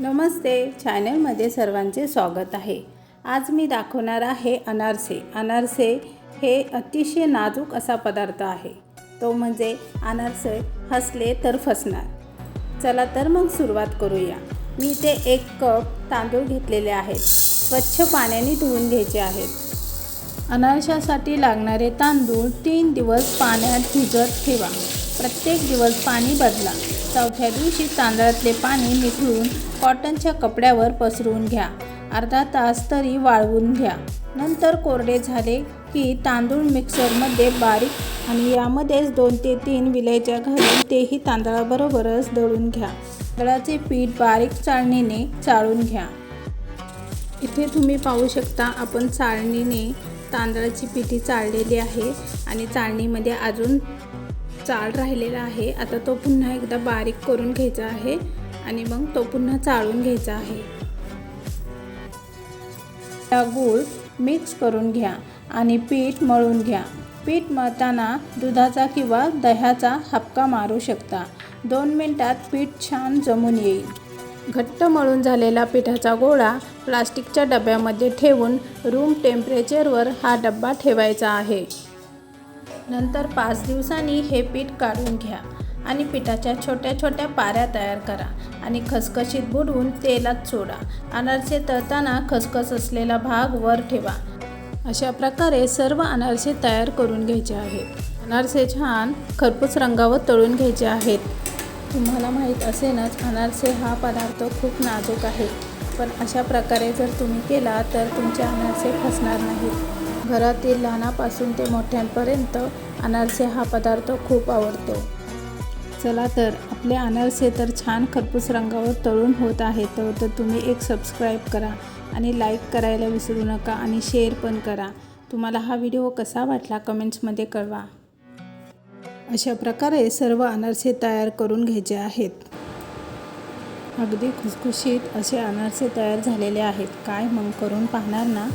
नमस्ते. चॅनलमध्ये सर्वांचे स्वागत आहे. आज मी दाखवणार आहे अनारसे. अनारसे हे अतिशय नाजूक असा पदार्थ आहे. तो म्हणजे अनारसे हसले तर फसणार. चला तर मग सुरुवात करूया. मी ते एक कप तांदूळ घेतलेले आहेत. स्वच्छ पाण्याने धुवून घ्यायचे आहेत. अनारशासाठी लागणारे तांदूळ तीन दिवस पाण्यात भिजत ठेवा. प्रत्येक दिवस पाणी बदला. चौथ्या दिवशी तांदळातले पाणी निथळून कॉटनच्या कपड्यावर पसरवून घ्या. अर्धा तास तरी वाळवून घ्या. नंतर कोरडे झाले की तांदूळ मिक्सरमध्ये बारीक आणि यामध्येच दोन ते तीन विलायच्या घालून तेही तांदळाबरोबरच दळून घ्या. तांदळाचे पीठ बारीक चाळणीने चाळून घ्या. इथे तुम्ही पाहू शकता आपण चाळणीने तांदळाची पिठी चाळलेली आहे आणि चाळणीमध्ये अजून चाळ राहिलेला आहे. आता तो पुन्हा एकदा बारीक करून घ्यायचा आहे आणि मग तो पुन्हा चाळून घ्यायचा आहे. हा गूळ मिक्स करून घ्या आणि पीठ मळून घ्या. पीठ मळताना दुधाचा किंवा दह्याचा हपका मारू शकता. दोन मिनटात पीठ छान जमून येईल. घट्ट मळून झालेला पिठाचा गोळा प्लास्टिकच्या डब्यामध्ये ठेवून रूम टेम्परेचरवर हा डब्बा ठेवायचा आहे. नंतर पाच दिवसांनी हे पीठ काढून घ्या आणि पिठाच्या छोट्या छोट्या पाऱ्या तयार करा आणि खसखशीत बुडवून तेलात सोडा. अनारसे तळताना खसखस असलेला भाग वर ठेवा. अशा प्रकारे सर्व अनारसे तयार करून घ्यायचे आहेत. अनारसे छान खरपूस रंगावर तळून घ्यायचे आहेत. तुम्हाला माहीत असेलच अनारसे हा पदार्थ खूप नाजूक आहे. पण अशा प्रकारे जर तुम्ही केला तर तुमचे अनारसे फसणार नाहीत. घरातील लहानापासून ते मोठ्यांपर्यंत अनारसे हा पदार्थ खूप आवडतो. चला तर आपले अनारसे तर छान खरपूस रंगावर तळून होत आहे तर तर तुम्ही एक सबस्क्राईब करा आणि लाईक करायला विसरू नका आणि शेअर पण करा. तुम्हाला हा व्हिडिओ कसा वाटला कमेंट्समध्ये कळवा. अशा प्रकारे सर्व अनारसे तयार करून घ्यायचे आहेत. अगदी खुसखुशीत असे अनारसे तयार झालेले आहेत. काय मग करून पाहणार ना?